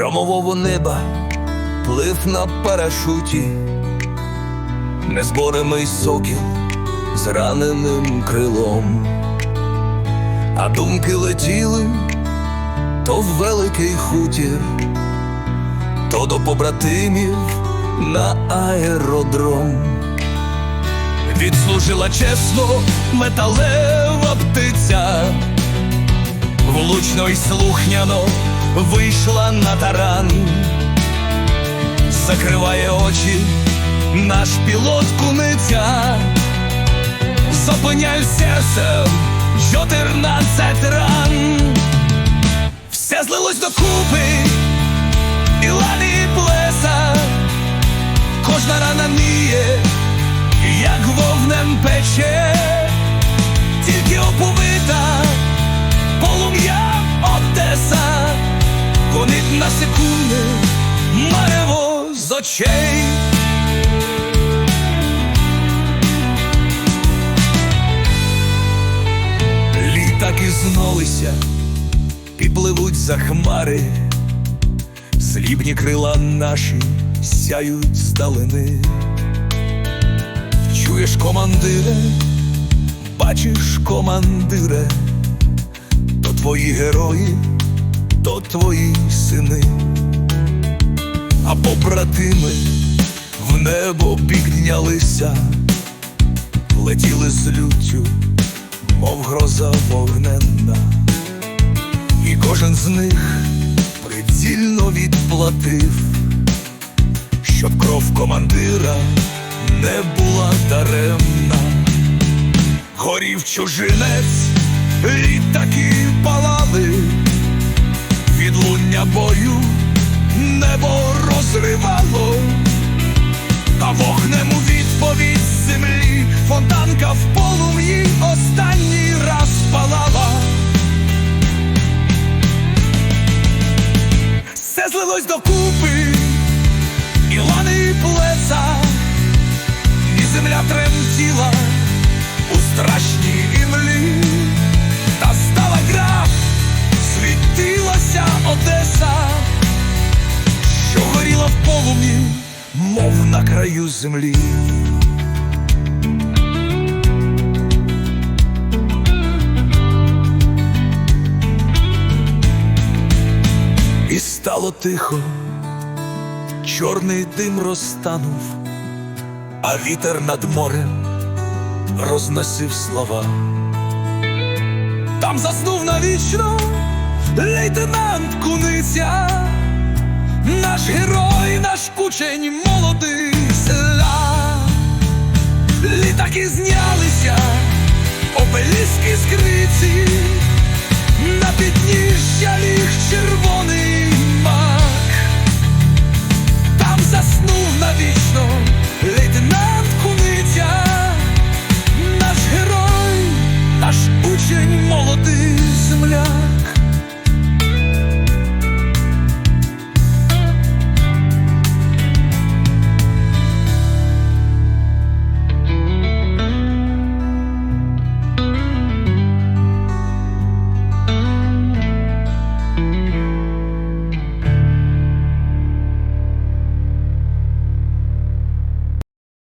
Громового неба плив на парашуті, незборимий сокіл з раненим крилом, а думки летіли то в великий хутір, то до побратимів на аеродром. Відслужила чесно металева птиця, влучно й слухняно вийшла на таран, закриває очі наш пілот куниця, зупиняю серцем чотирнадцять ран, все злилось докупи, і лани і плеса, кожна рана ніє як вовнем пече, очей. Літаки знолися, підпливуть за хмари, слібні крила наші сяють здалини. Чуєш, командире, бачиш, командире, то твої герої, то твої сини, а побратими в небо піднялися, летіли з люттю, мов гроза вогненна, і кожен з них прицільно відплатив, щоб кров командира не була даремна, горів чужинець, літаки палали, злилось докупи, і лани і плеса і земля тремтіла у страшній імлі, та стала гра, світилася Одеса, що горіла в полум'ї, мов на краю землі. стало тихо, чорний дим розтанув, а вітер над морем розносив слова. Там заснув навічно лейтенант куниця, наш герой, наш кучень молодий села, літаки знялися, опеліски скриці, на підніжжя.